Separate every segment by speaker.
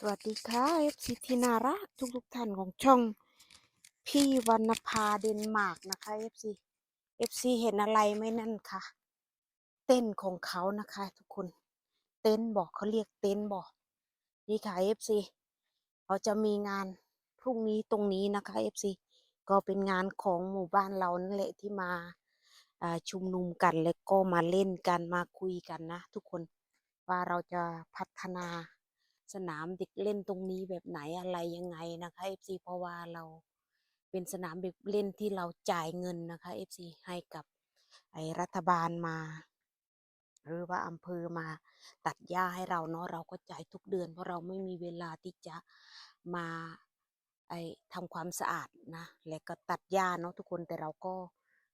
Speaker 1: สวัสดีค่ะ FC ที่น่ารักทุกทุกๆท่านของช่อง พี่วรรณภาเดนมาร์กนะคะ FC FC เอฟซีเห็นอะไรไหมนั่นค่ะ เต้นของเขานะคะ ทุกคนเต้นบอกเขาเรียกเต้นบอกนี่ค่ะ FC เขาจะมีงานพรุ่งนี้ตรงนี้นะคะ FC ก็เป็นงานของหมู่บ้านเรานั่นแหละที่มาอ่าชุมนุมกันแล้วก็มาเล่นกันมาคุยกันนะ ทุกคนว่าเราจะพัฒนา สนามเด็กเล่นตรงนี้แบบไหนอะไรยังไงนะคะ FC เพราะว่าเราเป็นสนามเด็กเล่นที่เราจ่ายเงินนะคะ FC ให้กับไอรัฐบาลมา หรือว่าอำเภอมาตัดหญ้าให้เราเนาะเราก็จ่ายทุกเดือน เพราะเราไม่มีเวลาที่จะมาไอทำความสะอาดนะและก็ตัดหญ้าเนาะทุกคนแต่เราก็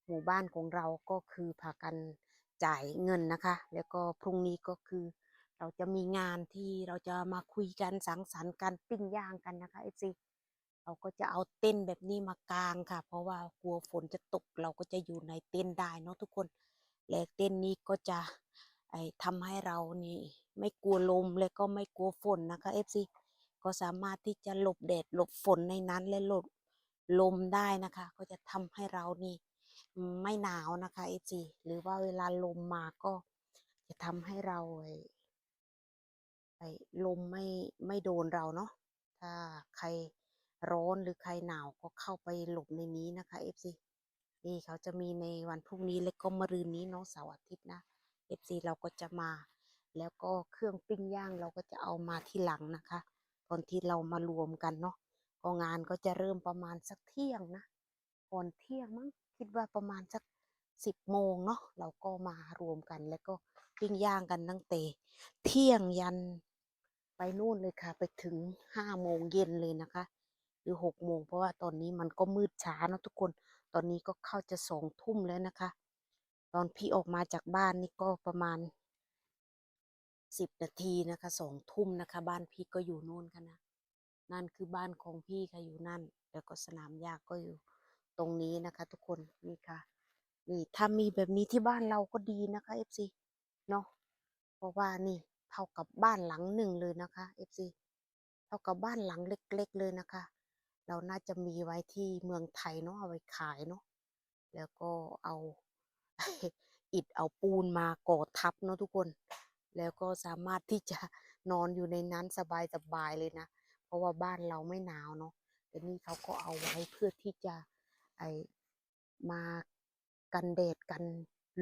Speaker 1: หมู่บ้านของเราก็คือพากันจ่ายเงินนะคะ แล้วก็พรุ่งนี้ก็คือ เราจะมีงานที่เราจะมาคุยกันสังสรรค์กันปิ้งย่างกันนะคะ FC เราก็จะเอาเต้นท์แบบนี้มากางค่ะ เพราะว่ากลัวฝนจะตกเราก็จะอยู่ในเต้นท์ได้เนาะทุกคนและเต้นท์นี้ก็จะไอทำให้เรานี่ ไม่กลัวลมและก็ไม่กลัวฝนนะคะ FC ก็สามารถที่จะหลบแดดหลบฝนในนั้นและหลบลมได้นะคะ ก็จะทำให้เรานี่ไม่หนาวนะคะ FC หรือว่าเวลาลมมาก็จะทำให้เรา ไอ้ลมไม่ไม่โดนเราเนาะถ้าใครร้อนหรือใครหนาวก็เข้าไปหลบในนี้นะคะ FC นี่เขาจะมีในวันพรุ่งนี้และก็มะรืนนี้เนาะเสาร์อาทิตย์นะ FC เราก็จะมา แล้วก็เครื่องปิ้งย่างเราก็จะเอามาที่หลังนะคะ ตอนที่เรามารวมกันเนาะก็งานก็จะเริ่มประมาณสักเที่ยงนะก่อนเที่ยงมั้งคิดว่าประมาณสักสิบโมงเนาะเราก็มารวมกันแล้วก็ ปิ้งย่างกันตั้งแต่เที่ยงยันไปนู่นเลยค่ะ ไปถึงห้าโมงเย็นเลยนะคะ หรือหกโมงเพราะว่าตอนนี้มันก็มืดช้านะทุกคน ตอนนี้ก็เข้าจะสองทุ่มแล้วนะคะ ตอนพี่ออกมาจากบ้านนี่ก็ประมาณสิบนาทีนะคะสองทุ่มนะคะ บ้านพี่ก็อยู่นู่นค่ะนะนั่นคือบ้านของพี่ค่ะอยู่นั่น แล้วก็สนามหญ้าก็อยู่ตรงนี้นะคะ ทุกคนนี่ค่ะ นี่ถ้ามีแบบนี้ที่บ้านเราก็ดีนะคะ FC เนาะเพราะว่านี่เท่ากับบ้านหลังหนึ่งเลยนะคะ FC เท่ากับบ้านหลังเล็ก ๆ เลยนะคะ เราน่าจะมีไว้ที่เมืองไทยเนาะเอาไว้ขายเนาะแล้วก็เอาอิฐเอาปูนมาก่อทับเนาะทุกคน แล้วก็สามารถที่จะนอนอยู่ในนั้นสบายๆเลยนะ เพราะว่าบ้านเราไม่หนาวเนาะแต่นี่เขาก็เอาไว้เพื่อที่จะไอมากันแดดกัน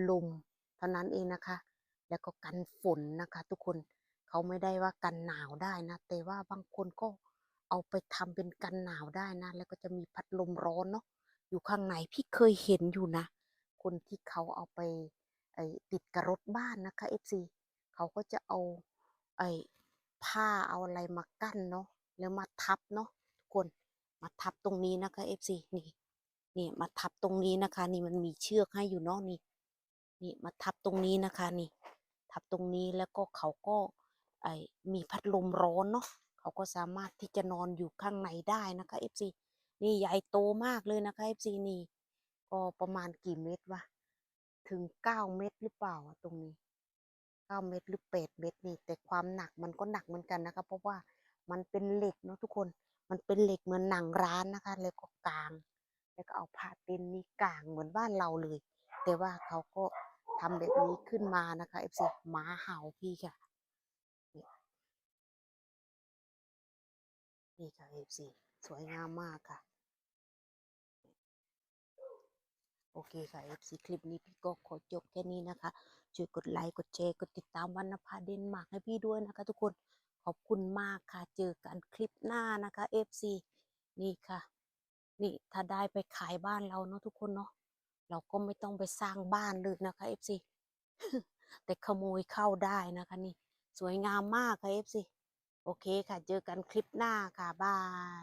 Speaker 1: ลมเท่านั้นเองนะคะ แล้วก็กันฝนนะคะ ทุกคนเขาไม่ได้ว่ากันหนาวได้นะ แต่ว่าบางคนก็เอาไปทำเป็นกันหนาวได้นะ แล้วก็จะมีพัดลมร้อนเนาะอยู่ข้างในพี่เคยเห็นอยู่นะ คนที่เขาเอาไปไอติดกับรถบ้านนะคะ FC เขาก็จะเอาไอ้ผ้าเอาอะไรมากั้นเนาะแล้วมาทับเนาะทุกคนมาทับตรงนี้นะคะ FC นี่นี่มาทับตรงนี้นะคะ นี่มันมีเชือกให้อยู่เนาะนี่นี่มาทับตรงนี้นะคะนี่ ทับตรงนี้แล้วก็เขาก็ไอมีพัดลมร้อนเนาะเขาก็สามารถที่จะนอนอยู่ข้างในได้นะคะ FC นี่ใหญ่โตมากเลยนะคะ FC นี่ก็ประมาณกี่เมตรวะถึงเก้าเมตรหรือเปล่าตรงนี้เก้าเมตรหรือแปดเมตรนี่ แต่ความหนักมันก็หนักเหมือนกันนะคะเพราะว่ามันเป็นเหล็กเนาะทุกคนมันเป็นเหล็กเหมือนหนังร้านนะคะ แล้วก็กลาง แล้วก็เอาผ้าเต็นนี้กางเหมือนบ้านเราเลย แต่ว่าเขาก็ ทำแบบนี้ขึ้นมานะคะ FC หมาเห่าพี่ค่ะนี่นี่ค่ะ FC สวยงามมากค่ะ โอเคค่ะ FC คลิปนี้พี่ก็ขอจบแค่นี้นะคะ ช่วยกดไลค์กดแชร์กดติดตามวรรณภาเดนมาร์กให้พี่ด้วยนะคะ ทุกคนขอบคุณมากค่ะ เจอกันคลิปหน้านะคะ FC นี่ค่ะ นี่ถ้าได้ไปขายบ้านเราเนาะทุกคนเนาะ เราก็ไม่ต้องไปสร้างบ้านเลยนะคะเอฟซีแต่ขโมยเข้าได้นะคะนี่ สวยงามมากค่ะเอฟซีโอเคค่ะ เจอกันคลิปหน้าค่ะ บาย